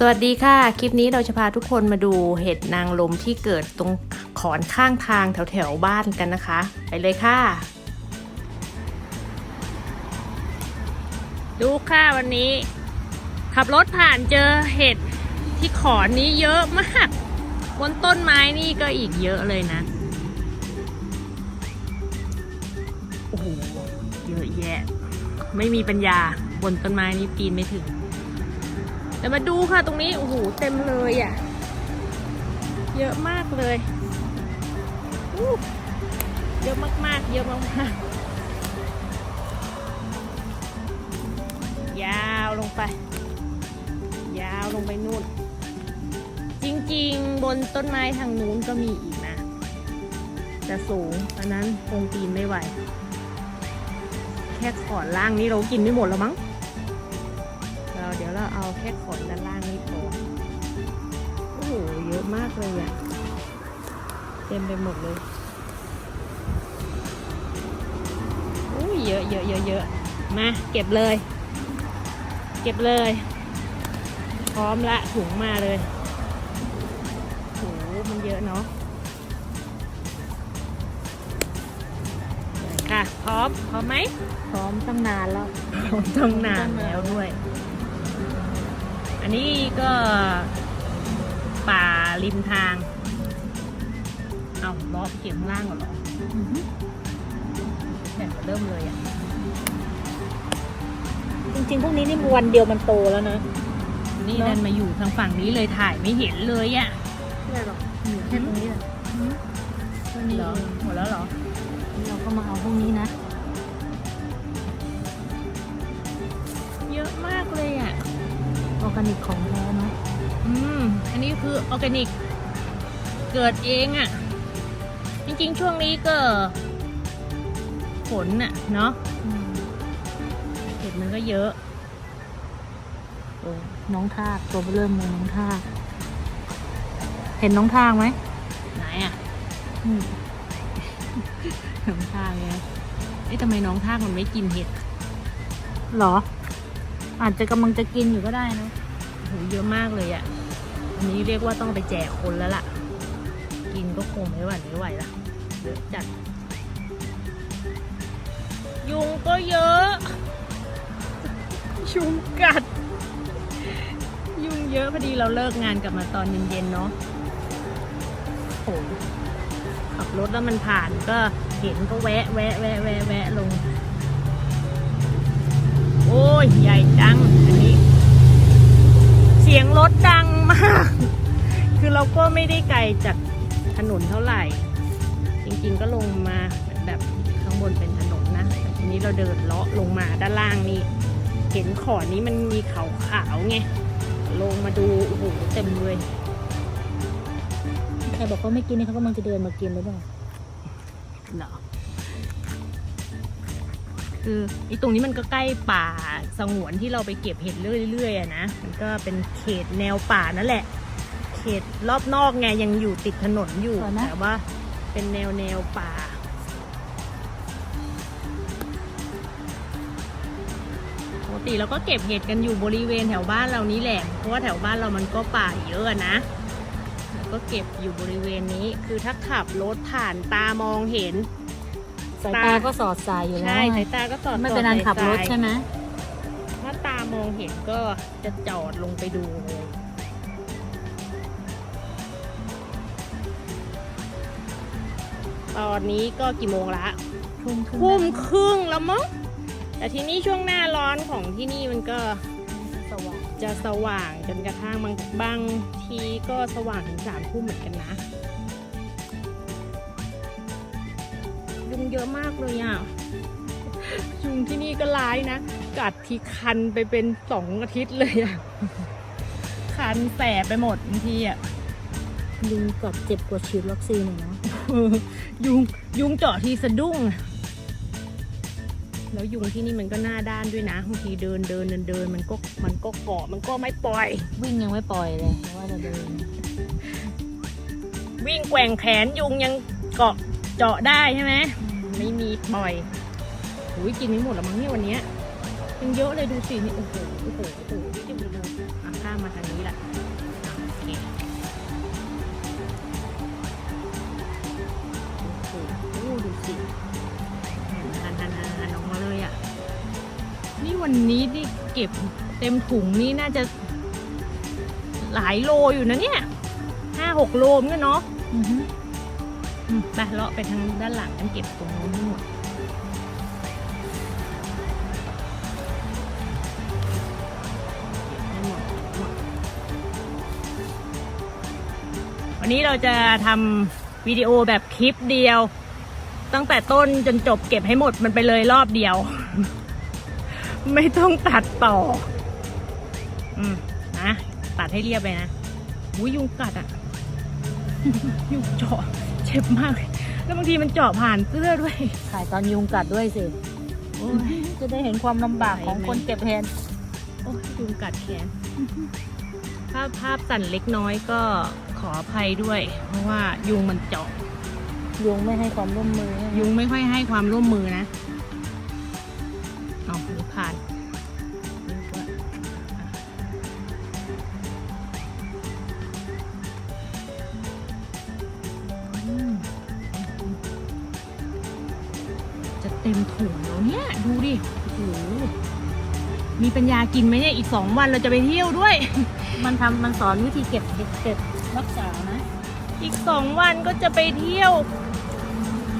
สวัสดีค่ะ คลิปนี้เราจะพาทุกคนมาดูเห็ดนางลมที่เกิดตรงขอนข้างทางแถวแถวบ้านกันนะคะ ไปเลยค่ะ ดูค่ะวันนี้ ขับรถผ่านเจอเห็ดที่ขอนนี้เยอะมากบนต้นไม้นี่ก็อีกเยอะเลยนะโอ้โหเยอะแยะ ไม่มีปัญญาบนต้นไม้นี้ปีนไม่ถึง แต่มาดูค่ะตรงนี้ โอ้โห เต็มเลยอะ เยอะมากเลยเยอะมากๆ เยอะมากๆ ยาวลงไป ยาวลงไปนู่น จริงๆ บนต้นไม้ทางนู้นก็มีอีกนะ แต่สูง อันนั้นคงปีนไม่ไหว แค่ขอนล่างนี้เรากินไม่หมดแล้วมั้ง ค่ขนด้านล่างนี่พอโอ้โห เยอะมากเลยอะเต็มไปหมดเลยอุ้ยเยอะเยอะเยอะเยอะมา เก็บเลย เก็บเลย พร้อมละถุงมาเลยโหมันเยอะเนาะค่ะ พร้อม พร้อมไหม พร้อมตั้งนานแล้วผมต้องนานแล้วด้วย อันนี้ก็ป่าริมทาง เอาล้อไปเก็บข้างล่างก่อนเหรอแบบเริ่มเลยอะ จริงๆ พวกนี้นี่วันเดียวมันโตแล้วนะ นี่เนอะดันมาอยู่ทางฝั่งนี้เลยถ่ายไม่เห็นเลยอะไม่หรอกอยู่แค่ตรงนี้แหละตัวนี้เหรอเองหมดแล้วเหรอ เราก็มาเอาพวกนี้นะ เยอะมากเลยอะ ออร์แกนิกของแท้นะอืม อันนี้คือออร์แกนิก เกิดเองอะ่ะ จริงๆ ช่วงนี้ก็ฝนน่ะ เนาะอืมเห็ดมันก็เยอะโอ้น้องทากตัวเริ่มเลยน้องทาก เห็นน้องทากไหม ไหนอะอืมน้องทากไงเอ๊ะทำไมน้องทากมันไม่กินเห็ดเหรอ อาจจะกำลังจะกินอยู่ก็ได้นะโหเยอะมากเลยอะ่ะ อันนี้เรียกว่าต้องไปแจกคนแล้วล่ะ กินก็คงไม่ไหวไม่ไหวละจัด ยุงก็เยอะ ยุงกัด ยุงเยอะพอดีเราเลิกงานกลับมาตอนเย็นๆเนาะโอ้ขับรถแล้วมันผ่านก็เห็นก็แวะแวะแวะแวะแวะลง โอ้ย ใหญ่จัง อันนี้ เสียงรถดังมาก คือเราก็ไม่ได้ไกลจากถนนเท่าไหร่ จริงๆก็ลงมาเหมือนแบบข้างบนเป็นถนนนะแต่ทีนี้เราเดินเลาะลงมาด้านล่างนี่ เห็นขอนนี้มันมีขาวๆไง ลงมาดูโอ้โหเต็มเลยใครบอกเขาไม่กินนี่เขากำลังจะเดินมากินหรือเปล่าเหรอ คือไอ้ตรงนี้มันก็ใกล้ป่าสงวนที่เราไปเก็บเห็ดเรื่อยๆอะนะ มันก็เป็นเขตแนวป่านั่นแหละ เขตรอบนอกไงยังอยู่ติดถนนอยู่สวยไหมแต่ว่าเป็นแนวแนวป่าปกติเราก็เก็บเห็ดกันอยู่บริเวณแถวบ้านเรานี้แหละ เพราะว่าแถวบ้านเรามันก็ป่าเยอะอะนะแล้วก็เก็บอยู่บริเวณนี้ คือถ้าขับรถผ่านตามองเห็น สายตาก็สอดสายอยู่แล้วใช่ไงสายตาก็สอดไม่เป็นอันขับรถใช่ไหมถ้าตามองเห็นก็จะจอดลงไปดูเลยตอนนี้ก็กี่โมงละทุ่มครึ่งทุ่มครึ่งแล้วมั้งแต่ที่นี่ช่วงหน้าร้อนของที่นี่มันก็สว่างจะสว่างจนกระทั่งบางบางทีก็สว่างถึงสามทุ่มเหมือนกันนะ ยุงเยอะมากเลยอะ ยุงที่นี่ก็ร้ายนะ กัดทีคันไปเป็นสองอาทิตย์เลยอะ คันแสบไปหมดบางทีอะ ยุงกัดเจ็บกว่าฉีดวัคซีนอีกนะเออยุงยุงเจาะทีสะดุ้งอะแล้วยุงที่นี่มันก็หน้าด้านด้วยนะบางทีเดินเดินเดินเดินมันก็มันก็เกาะมันก็ไม่ปล่อย วิ่งยังไม่ปล่อยเลยเพราะว่าจะเดินวิ่งแกว่งแขนยุงยังเกาะ เจาะได้ใช่ไหมไม่มีปล่อยหูยกินไม่หมดแล้วมั้งเนี่ยวันเนี้ยยังเยอะเลยดูสินี่โอ้โหโอ้โหโอ้โหนี่จะดูดูอะข้ามมาทางนี้แหละโอเคโอ้โหดูสิหันหันหันหันออกมาเลยอะนี่วันนี้ที่เก็บเต็มถุงนี่น่าจะ หลายโลอยู่นะเนี่ยห้าหกโลเหมือนกันเนาะ มไปเลาะไปทางด้านหลังกันเก็บตรงนู้นหมดเก็บให้หมดวันนี้เราจะทำวิดีโอแบบคลิปเดียว ตั้งแต่ต้นจนจบเก็บให้หมดมันไปเลยรอบเดียว ไม่ต้องตัดต่อ อืมนะ ตัดให้เรียบเลยนะอุ้ยยุงกัดอะยุงเจาะ จ็บมากเลยแล้วบางทีมันเจาะผ่านเสื้อด้วย ถ่ายตอนยุงกัดด้วยสิ โอ้ยจะได้เห็นความลำบากของคนเก็บเห็ดโอ้ยยุงกัดแขน ภาพภาพสั่นเล็กน้อยก็ขออภัยด้วย เพราะว่ายุงมันเจาะ ยุงไม่ให้ความร่วมมือยุงไม่ค่อยให้ความร่วมมือนะ เต็มถุงแล้วเนี่ย ดูดิโอ้โหมีปัญญากินไหมเนี่ยอีกสองวันเราจะไปเที่ยวด้วย มันทำมันสอนวิธีเก็บเห็ดเก็บรักษานะ อีกสองวันก็จะไปเที่ยว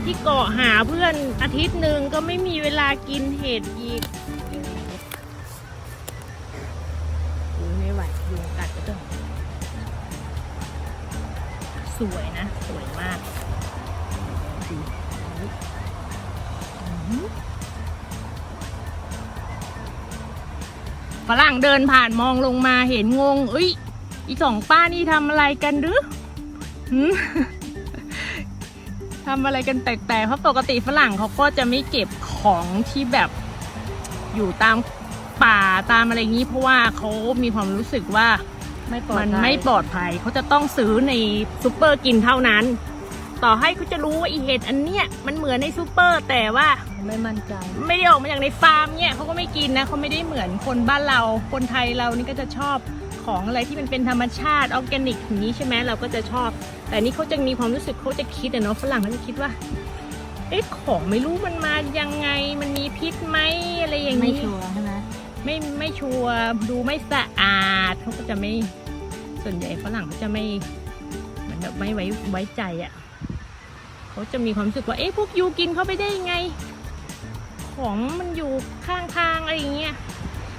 ที่เกาะหาเพื่อนอาทิตย์หนึ่งก็ไม่มีเวลากินเห็ดอีกโอ้ยไม่ไหวยุงกัดก็ต้องสวยนะ ฝรั่งเดินผ่านมองลงมาเห็นงงเอ้ยอีสองป้านี่ทำอะไรกันหรือทำอะไรกันแปลกๆเพราะปกติฝรั่งเขาก็จะไม่เก็บของที่แบบอยู่ตามป่าตามอะไรอย่างนี้ เพราะว่าเขามีความรู้สึกว่าม,มันไม่ปลอดภัยเขาจะต้องซื้อในซูเปอร์กินเท่านั้น ต่อให้เขาจะรู้ว่าอีเห็ดอันเนี้ยมันเหมือนในซูเปอร์ แต่ว่าไม่มั่นใจ ไม่ได้ออกมาจากในฟาร์มเนี่ยเขาก็ไม่กินนะเขาไม่ได้เหมือนคนบ้านเรา คนไทยเรานี่ก็จะชอบของอะไรที่มันเป็นธรรมชาติออร์แกนิกอย่างนี้ใช่ไหมเราก็จะชอบ แต่นี่เขาจะมีความรู้สึกเขาจะคิดอะเนาะฝรั่งเขาจะคิดว่าเอ๊ะของไม่รู้มันมายังไงมันมีพิษไหมอะไรอย่างไม่นี้ชัวร์ใช่ไหมไม่ไม่ชัวร์ดูไม่สะอาดเขาก็จะไม่ส่วนใหญ่ฝรั่งเขาจะไม่เหมือนแบบไม่ไว้ไว้ใจอะ่ะ เขาจะมีความรู้สึกว่าเอ๊ะพวกยูกินเข้าไปได้ยังไง ของมันอยู่ข้างทางอะไรอย่างเงี้ย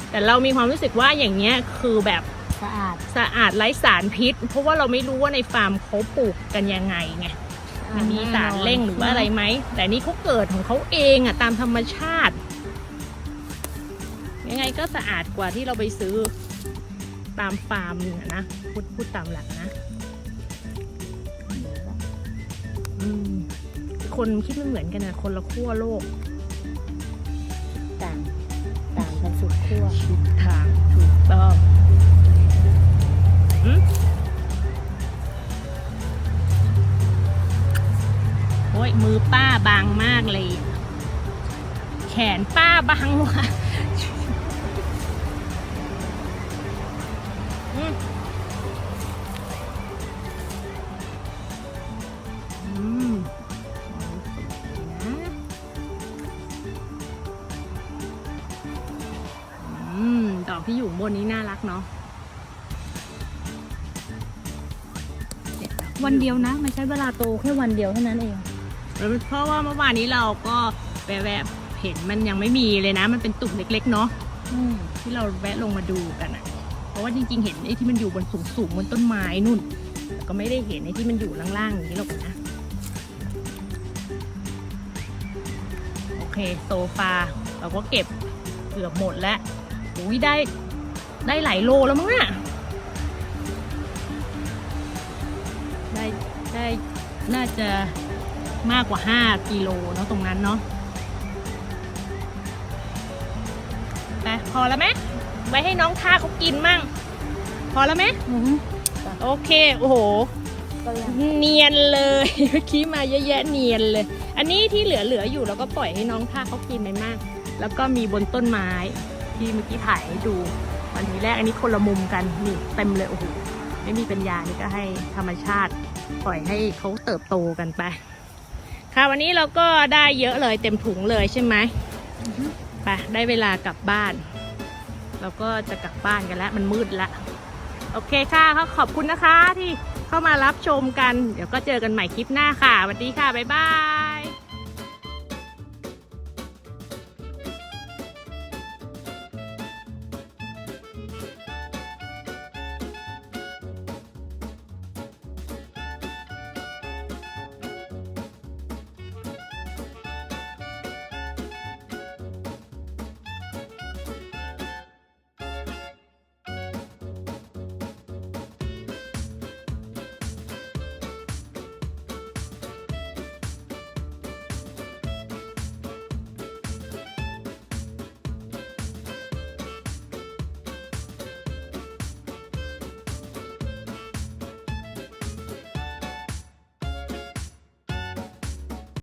แต่เรามีความรู้สึกว่าอย่างเงี้ยคือแบบสะอาดสะอาดไร้สารพิษ เพราะว่าเราไม่รู้ว่าในฟาร์มเขาปลูกกันยังไงไงมันมีสารเร่งหรือว่าอะไรไหม แต่นี่เขาเกิดของเขาเองอะตามธรรมชาติ ยังไงก็สะอาดกว่าที่เราไปซื้อตามฟาร์มอะนะพูดพูดตามหลักนะ คนคิดไม่เหมือนกันนะคนละขั้วโลก ต่างต่างกันสุดขั้วทิศทางถูกต้องอืมโอ้ยมือป้าบางมากเลย แขนป้าบางว่ะอื บนนี้น่ารักเนาะวันเดียวนะ มันใช้เวลาโตแค่วันเดียวเท่านั้นเองแล้วเพราะว่าเมื่อวานนี้เราก็แวะเห็นมันยังไม่มีเลยนะ มันเป็นตุ่มเล็กๆเนาะที่เราแวะลงมาดูกันอะเพราะว่าจริงๆ เห็นไอ้ที่มันอยู่บนสูงๆบนต้นไม้นู่น ก็ไม่ได้เห็นไอ้ที่มันอยู่ล่างๆอย่างนี้หรอกนะ โอเคโซฟาเราก็เก็บเกือบหมดแล้วอุ้ยได้ ได้หลายโลแล้วมั้งเนี่ยได้ได้น่าจะมากกว่า 5กิโลเนาะตรงนั้นเนาะไปพอแล้วไหมไว้ให้น้องท่าเขากินมั่ง พอแล้วไหมอือฮึโอเค โอ้โหก็ยังเนียนเลยเมื่อกี้มาเยอะแยะเนียนเลย อันนี้ที่เหลือๆอยู่เราก็ปล่อยให้น้องท่าเขากินไปมาก แล้วก็มีบนต้นไม้ที่เมื่อกี้ถ่ายให้ดูต วันนี้แรกอันนี้คนละมุมกันนี่เต็มเลยโอ้โหไม่มีปัญญานี่ก็ให้ธรรมชาติปล่อยให้เขาเติบโตกันไป ค่ะวันนี้เราก็ได้เยอะเลยเต็มถุงเลยใช่ไหมไปได้เวลากลับบ้าน เราก็จะกลับบ้านกันแล้วมันมืดล้วโอเคค่ะขอบคุณนะคะที่เข้ามารับชมกัน เดี๋ยวก็เจอกันใหม่คลิปหน้าค่ะสวัสดีค่ะ บ๊ายบาย